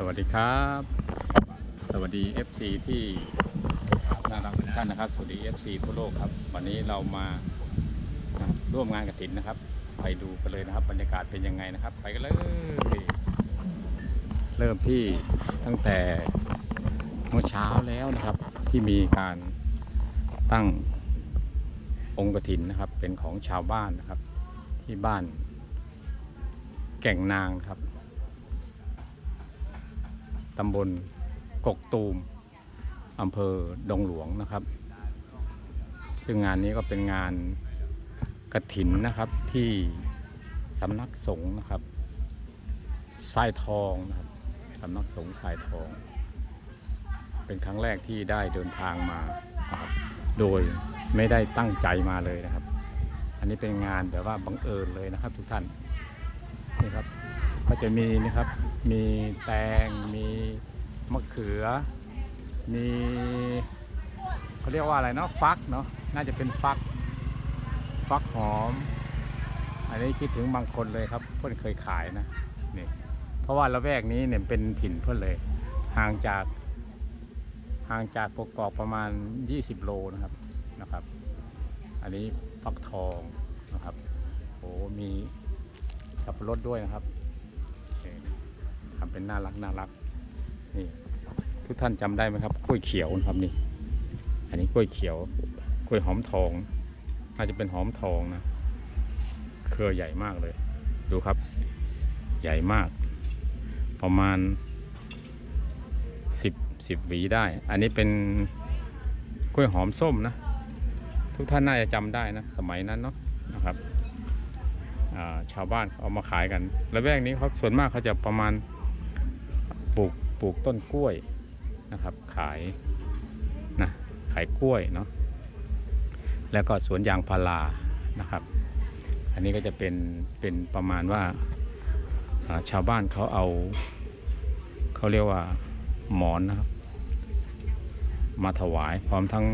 สวัสดีครับ สวัสดี FC ที่น่ารักทุกท่านนะครับ สวัสดี FC ทั่วโลกครับ วันนี้เรามาร่วมงานกระถินนะครับ ไปดูกันเลยนะครับ บรรยากาศเป็นยังไงนะครับ ไปกันเลย เริ่มที่ตั้งแต่เมื่อเช้าแล้วนะครับ ที่มีการตั้งองค์กระถินนะครับ เป็นของชาวบ้านนะครับ ที่บ้านแก่งนางครับ ตำบลกกตูมอำเภอดงหลวงนะครับ ซึ่งงานนี้ก็เป็นงานกระถินนะครับที่สำนักสงฆ์นะครับทรายทองนะครับสำนักสงฆ์ทรายทอง เป็นครั้งแรกที่ได้เดินทางมาครับโดยไม่ได้ตั้งใจมาเลยนะครับ อันนี้เป็นงานแบบว่าบังเอิญเลยนะครับทุกท่านนี่ครับ ก็จะมีนะครับ มีแตง มีมะเขือ มีเขาเรียกว่าอะไรเนาะ ฟักเนาะ น่าจะเป็นฟัก ฟักหอม อันนี้คิดถึงบางคนเลยครับ เพื่อนเคยขายนะ นี่ เพราะว่าละแวกนี้เนี่ยเป็นถิ่นเพื่อนเลย ห่างจาก ห่างจากกกอกประมาณ 20 โลนะครับ นะครับ อันนี้ฟักทองนะครับ โอ้มีสับปะรดด้วยนะครับ ทำเป็นน่ารักน่ารักนี่ทุกท่านจำได้ไหมครับกล้วยเขียวนะครับนี่ อันนี้กล้วยเขียวกล้วยหอมทองน่าจะเป็นหอมทองนะเครือใหญ่มากเลย ดูครับ ใหญ่มาก ประมาณสิบสิบหวีได้ อันนี้เป็นกล้วยหอมส้มนะ ทุกท่านน่าจะจำได้นะ สมัยนั้นเนาะนะครับาชาวบ้านเขาเอามาขายกัน และแวกนี้เขาส่วนมากเขาจะประมาณ ปลูกปลูกต้นกล้วยนะครับ ขายนะขายกล้วยเนาะแล้วก็สวนยางพารานะครับ อันนี้ก็จะเป็นเป็นประมาณว่าชาวบ้านเขาเอาเขาเรียกว่าหมอนนะครับ มาถวายพร้อมทั้ง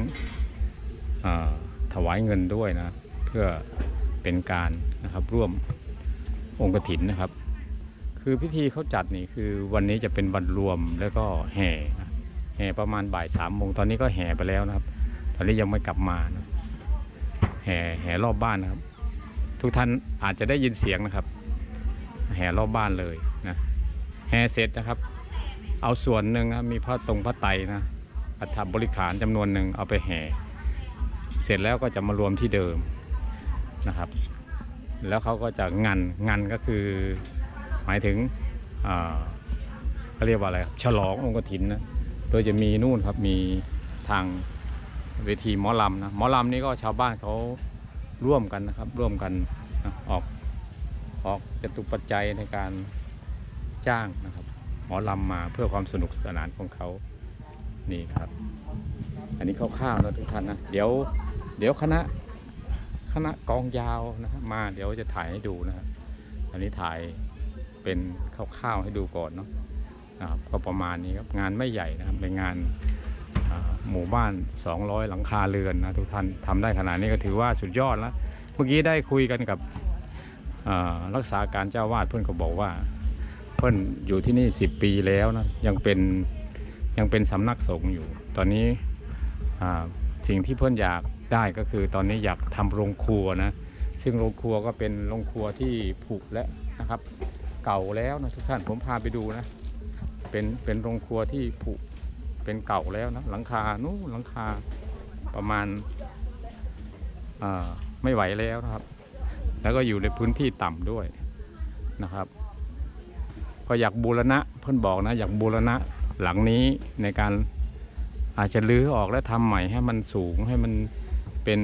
ถวายเงินด้วยนะ เพื่อเป็นการนะครับร่วมองค์กถินนะครับ คือพิธีเขาจัดนี่คือวันนี้จะเป็นวันรวมแล้วก็แห่แห่ประมาณบ่ายสามโมงตอนนี้ก็แห่ไปแล้วนะครับ ตอนนี้ยังไม่กลับมานะแห่แห่รอบบ้านนะครับ ทุกท่านอาจจะได้ยินเสียงนะครับ แห่รอบบ้านเลยนะแห่เสร็จนะครับ เอาส่วนหนึ่งนะมีพระตรงพระไตนะอัฐบริขารจำนวนหนึ่งเอาไปแห่เสร็จแล้วก็จะมารวมที่เดิมนะครับ แล้วเขาก็จะงันงันก็คือ หมายถึงเขาเรียกว่าอะไรครับฉลององค์กฐินนะโดยจะมีนู่นครับมีทางเวทีหมอลำนะหมอลำนี่ก็ชาวบ้านเขาร่วมกันนะครับ ร่วมกันนะออกออกจตุปัจจัยในการจ้างนะครับ หมอลำมาเพื่อความสนุกสนานของเขานี่ครับ อันนี้คร่าวๆนะทุกท่านนะเดี๋ยวเดี๋ยวคณะคณะกองยาวนะมาเดี๋ยวจะถ่ายให้ดูนะครับอันนี้ถ่าย เป็นคร่าวๆให้ดูก่อนเนาะนะครับก็ประมาณนี้ครับงานไม่ใหญ่นะครับเป็นงานหมู่บ้าน 200 หลังคาเรือนนะทุกท่านทำได้ขนาดนี้ก็ถือว่าสุดยอดแล้วเมื่อกี้ได้คุยกันกับรักษาการเจ้าวาดเพื่อนก็บอกว่า เพื่อนอยู่ที่นี่ 10 ปีแล้วนะยังเป็นยังเป็นสำนักสงฆ์อยู่ ตอนนี้สิ่งที่เพื่อนอยากได้ก็คือตอนนี้อยากทำโรงครัวนะซึ่งโรงครัวก็เป็นโรงครัวที่ผุแล้วนะครับ เก่าแล้วนะทุกท่านผมพาไปดูนะเป็นเป็นโรงครัวที่ผุเป็นเก่าแล้วนะหลังคานู้หลังคาประมาณอ่าไม่ไหวแล้วนะครับ แล้วก็อยู่ในพื้นที่ต่ำด้วยนะครับ ก็อยากบูรณะเพื่อนบอกนะอยากบูรณะหลังนี้ในการอาจจะรื้อออกและทำใหม่ให้มันสูงให้มันเป็น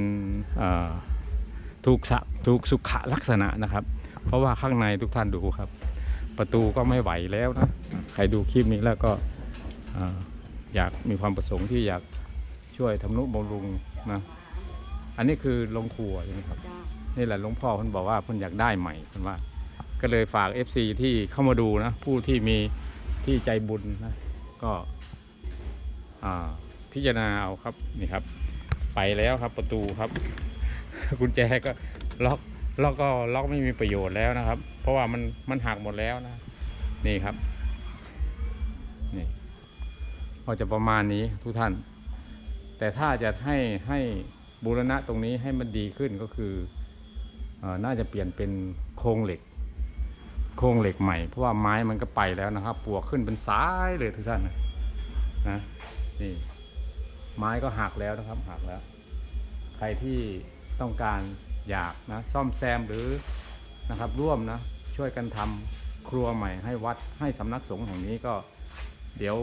เออถูกสะถูกสุขลักษณะนะครับ เพราะว่าข้างในทุกท่านดูครับ ประตูก็ไม่ไหวแล้วนะ ใครดูคลิปนี้แล้วก็เอ่ออยากมีความประสงค์ที่อยากช่วยทำนุบำรุงนะ อันนี้คือโรงครัวใช่ไหมครับ นี่แหละหลวงพ่อเพิ่นบอกว่าเพิ่นอยากได้ใหม่เพิ่นว่า ก็เลยฝาก FC ที่เข้ามาดูนะ ผู้ที่มีที่ใจบุญนะ ก็อ่าพิจารณาเอาครับนี่ครับ ไปแล้วครับประตูครับกุญแจก็ล็อกล็อกก็ล็อกไม่มีประโยชน์แล้วนะครับเพ ราะว่ามันมันหักหมดแล้วนะ นี่ครับ นี่ก็จะประมาณนี้ทุกท่าน แต่ถ้าจะให้ให้บูรณะตรงนี้ให้มันดีขึ้นก็คือออน่าจะเปลี่ยนเป็นโครงเหล็ก โครงเหล็กใหม่ เพราะว่าไม้มันก็ไปแล้วนะครับ ปวกขึ้นเป็นสายเลยทุกท่านนะนะนี่ไม้ก็หักแล้วนะครับหักแล้ว ใครที่ต้องการอยากนะซ่อมแซมหรือนะครับร่วมนะ ช่วยกันทำครัวใหม่ให้วัดให้สำนักสงฆ์แห่งนี้ก็เดี๋ยว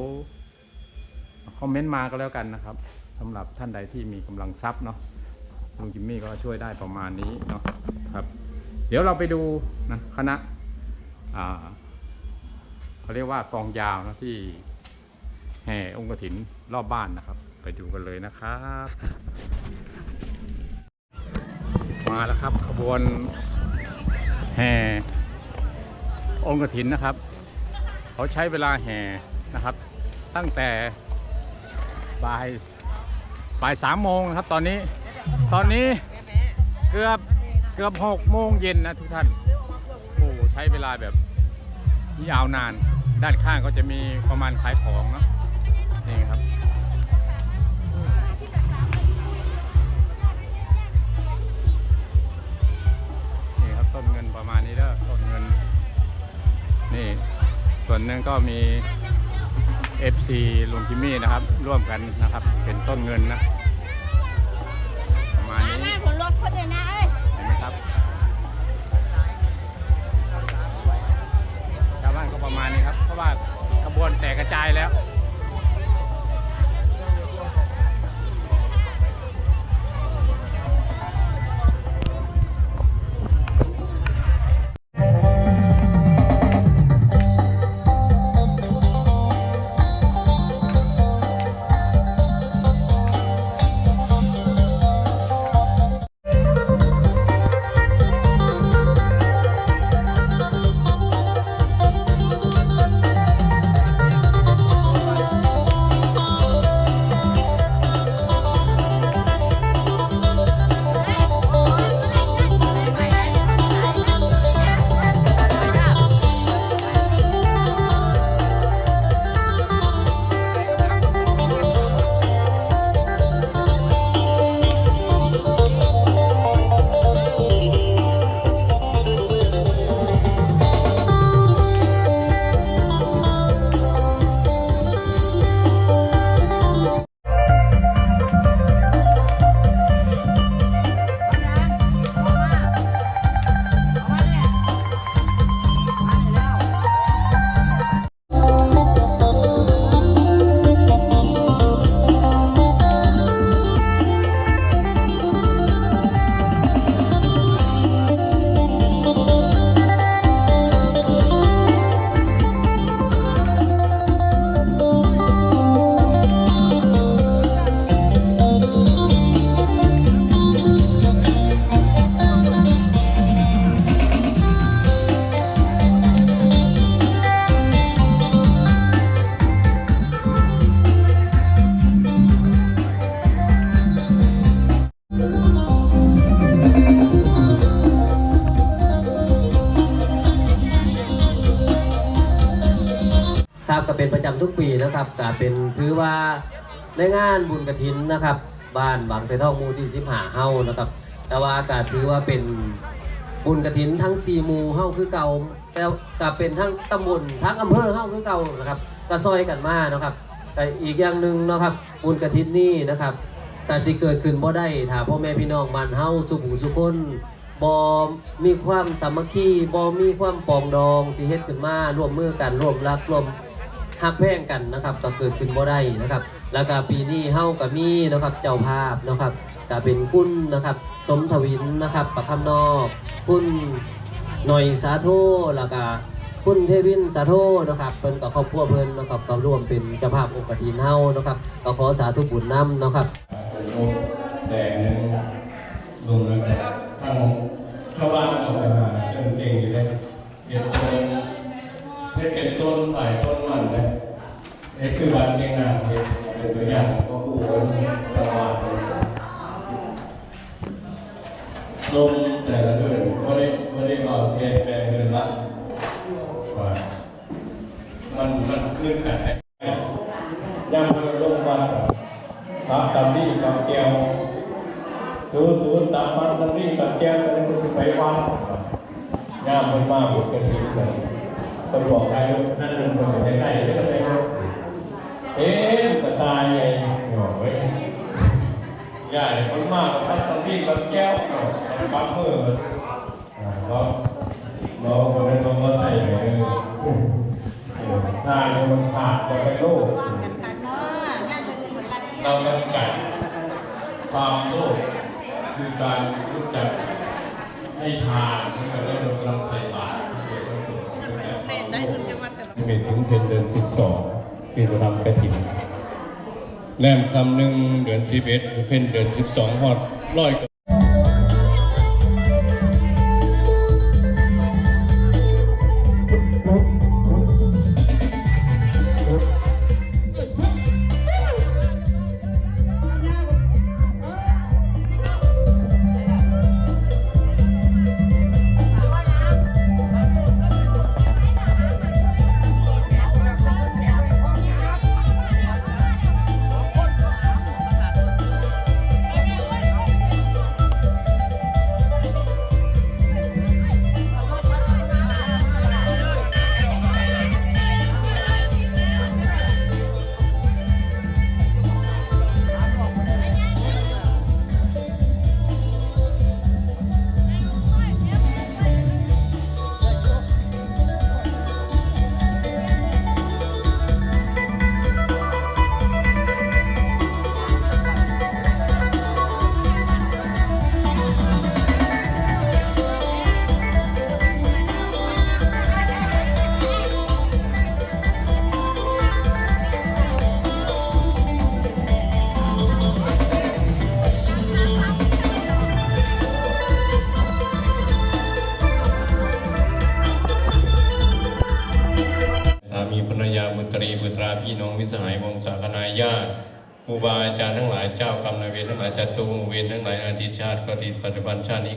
คอมเมนต์มาก็แล้วกันนะครับสำหรับท่านใดที่มีกำลังทรัพย์เนาะลุงจิมมี่ก็ช่วยได้ประมาณนี้เนาะครับ เดี๋ยวเราไปดูนะคณะเขาเรียกว่ากองยาวนะที่แห่องค์กฐินรอบบ้านนะครับ ไปดูกันเลยนะครับ มาแล้วครับขบวนแห่ องค์กฐินนะครับ เขาใช้เวลาแห่นะครับ ตั้งแต่บ่ายบ่ายสามโมงครับตอนนี้ ตอนนี้เกือบเกือบหกโมงเย็นนะทุกท่านโอ้ใช้เวลาแบบยาวนานด้านข้างก็จะมีประมาณขายของเนาะนี่ครับนี่ครับต้นเงินประมาณนี้เด้อต้ นเงินนี่ส่วนหนึ่งก็มี FC ลุงจิมมี่นะครับ ร่วมกันนะครับ เป็นต้นเงินนะประมาณนี้แม่ผลรถคนเดียวนะเอ้ยเห็นไหมครับชาวบ้านก็ประมาณนี้ครับเพราะว่าขบวนแตกกระจายแล้ว ก็เป็นถือว่าในงานบุญกระถินนะครับ บ้านบางไทรทองหมูที่สิบหาเฮานะครับ แต่ว่าก็ถือว่าเป็นบุญกระถินทั้งสี่หมู่เฮาคือเก่าแล้วก็เป็นทั้งตำบลทั้งอำเภอเฮาคือเก่านะครับก็ซอยกันมานะครับ แต่อีกอย่างหนึ่งนะครับบุญกระถินนี่นะครับการสิเกิดขึ้นบ่ได้ถ้าพ่อแม่พี่น้องมันเฮาสุขุสุคนบ่มีความสามัคคีบ่มีความปองดองที่เฮ็ดขึ้นมาร่วมมือกันร่วมรักร่วม หักแพงกันนะครับก็เกิดขึ้นบ่ได้นะครับ แล้วก็ปีนี้เฮาก็มีนะครับเจ้าภาพนะครับก็เป็นคุณนะครับสมทวินนะครับประคำนอกคุณหน่อยสาโทแล้วก็คุณเทวินสาโทนะครับเพิ่นกับครอบครัวเพิ่นนะครับก็ร่วมเป็นเจ้าภาพองค์กฐินเฮานะครับก็ขอสาธุบุญนำนะครับแต่ลงแล้วทางชาวบ้านออกไปหาจนเก่งอยู่เลยเห็ดโซนเห็ดเป็นโซนฝ่ายต้น เห็ดคือวันเก่งงานเห็ดเป็นตัวอย่างก็คือคนประมาณลมแต่ละเดือนไม่ได้ไม่ได้ก่อนเห็ดแปลงเดือนละว่ามันมันขึ้นกันไปย่างลงวัดตับตำนี่กับแก้วสูสูตับมันตำนี่กับแก้วอะไรก็จะไปวัดย่างมันมาบุกกระถิ่นเลยคนบอกใครนั่นนั่นคนใกล้ๆก็เลย เอ๊ะจะตายไงโอ้ยย่าเนี่ยคนมากตับตำนี่กับแก้วปั๊มมือเราเราคนนั้นเราก็ใส่ไปเลยทางมันขาดจะไปโลกเรากำจัดความโลภคือการรู้จักให้ทานที่เราเรียกว่ารใส่บาตรเป็นพระสงฆ์ได้ถึงจังหวัดเป็นถึงเป็นเดือนสิบสอง ปีเราทำกระถิ่นแรมคำหนึ่งเดือนสิบเอ็ดเป็นเดือนสิบสองหอดร้อย บุตรีบุตราพี่น้องวิสหายวงศาคณาญาติครูบาอาจารย์ทั้งหลายเจ้ากรรมนายเวรทั้งหลายจัตุเวรทั้งหลายอาทิชาติปฏิปัจจุบันชาตินี้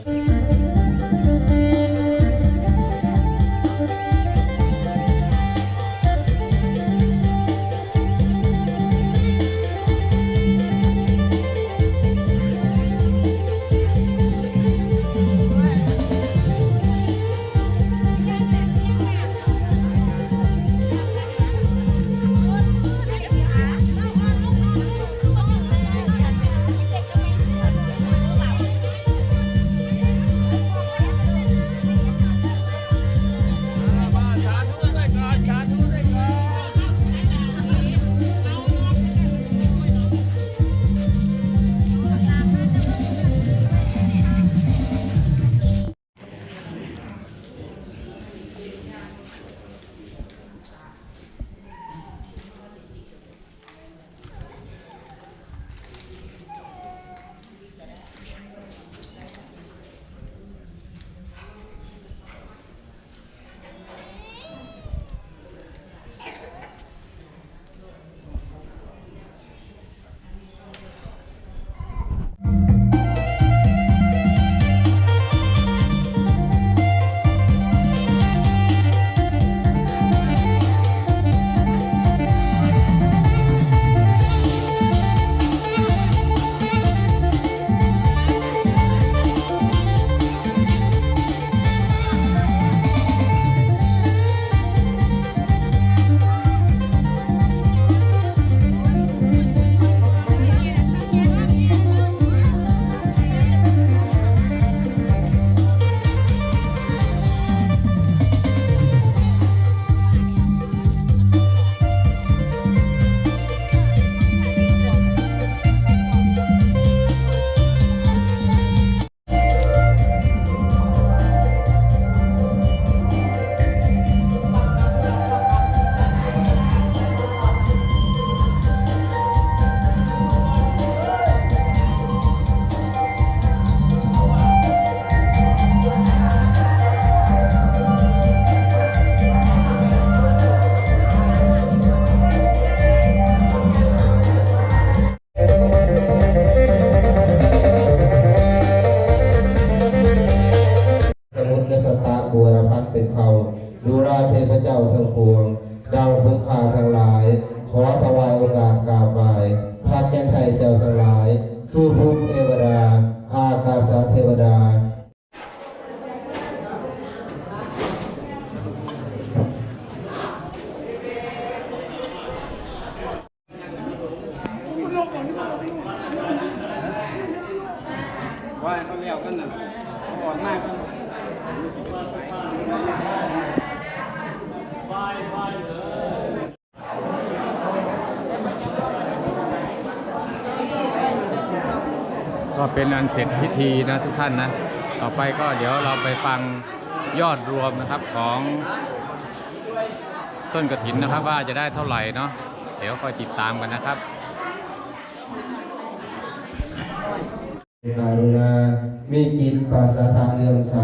ก็เป็นอันเสร็จพิธีนะทุกท่านนะ ต่อไปก็เดี๋ยวเราไปฟังยอดรวมนะครับของต้นกระถินนะครับว่าจะได้เท่าไหร่เนาะเดี๋ยวคอยติดตามกันนะครับการุณามีจิตปราศจากเลื่อมใส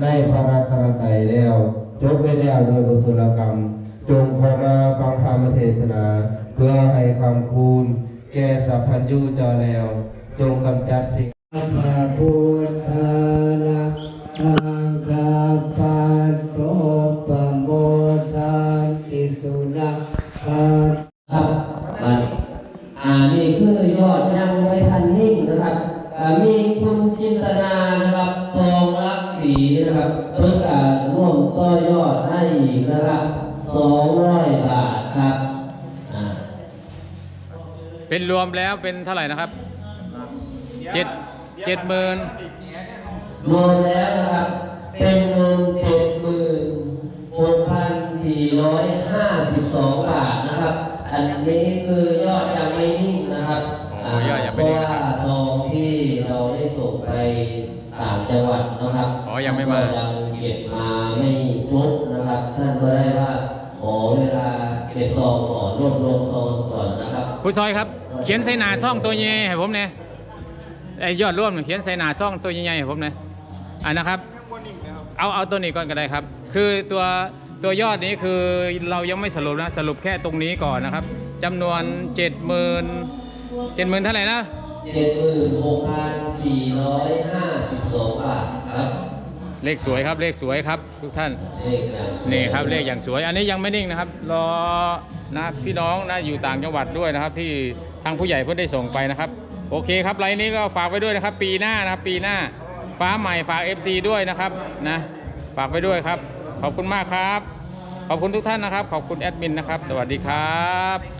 ในพระรัตนตรัยแล้วจบไปแล้วโดยกุศลกรรม จงขอมาฟังธรรมเทศนา เพื่อให้คำคูณ แก่สัพพัญญูจอแล้ว จงกำจัดสิ่งพระพุทธนาอังคาปัตโตปะโมทันติสุนัขปัตครับอ่าอ่านี่คือยอดยังไม่ทันนิ่งนะครับอ่มีคุณจินตนานะครับทองรักสีนะครับเพิ่งการร่วมต่อยอดให้อีกนะครับสองร้อยบาทครับอ่าเป็นรวมแล้วเป็นเท่าไหร่นะครับ เจ็ดหมื่นรวมแล้วนะครับ เป็นเงินเจ็ดหมื่นหกพันสี่ร้อยห้าสิบสองบาทนะครับ อันนี้คือยอดยังไม่นิ่งนะครับโอ้ยอดยังไม่นิ่งเพนะราะครับว่าทองที่เราได้ส่งไปต่างจังหวัดนะครับอ๋อยังไม่มาก็ยังเก็บมาไม่ครบนะครับ ท่านก็ได้ว่าขอเวลาเก็บซองก่อนรวบรวมซองก่อนนะครับ ผู้ซอยครับ เขียนใส่หนาซ่องตัวใหญ่ให้ผมเนี่ย ไอ้ยอดร่วมเขียนใส่หนาซ่องตัวใหญ่ๆให้ผมเนี่ยอ่านะครับ เอาเอาตัวนี้ก่อนก็ได้ครับ คือตัวตัวยอดนี้คือเรายังไม่สรุปนะสรุปแค่ตรงนี้ก่อนนะครับจำนวนเจ็ดหมื่นเจ็ดหมื่นเท่าไหร่นะเจ็ดหมื่นหกพันสี่ร้อยห้าสิบสองบาทครับเลขสวยครับเลขสวยครับทุกท่าน เลขอย่างนี่ครับเลขอย่างสวยอันนี้ยังไม่นิ่งนะครับ รอนะพี่น้องนะอยู่ต่างจังหวัดด้วยนะครับ ที่ทางผู้ใหญ่เพิ่งได้ส่งไปนะครับ โอเคครับไลน์นี้ก็ฝากไว้ด้วยนะครับ ปีหน้านะครับปีหน้าฟ้าใหม่ฝาก FC ด้วยนะครับนะฝากไว้ด้วยครับ ขอบคุณมากครับ ขอบคุณทุกท่านนะครับ ขอบคุณแอดมินนะครับ สวัสดีครับ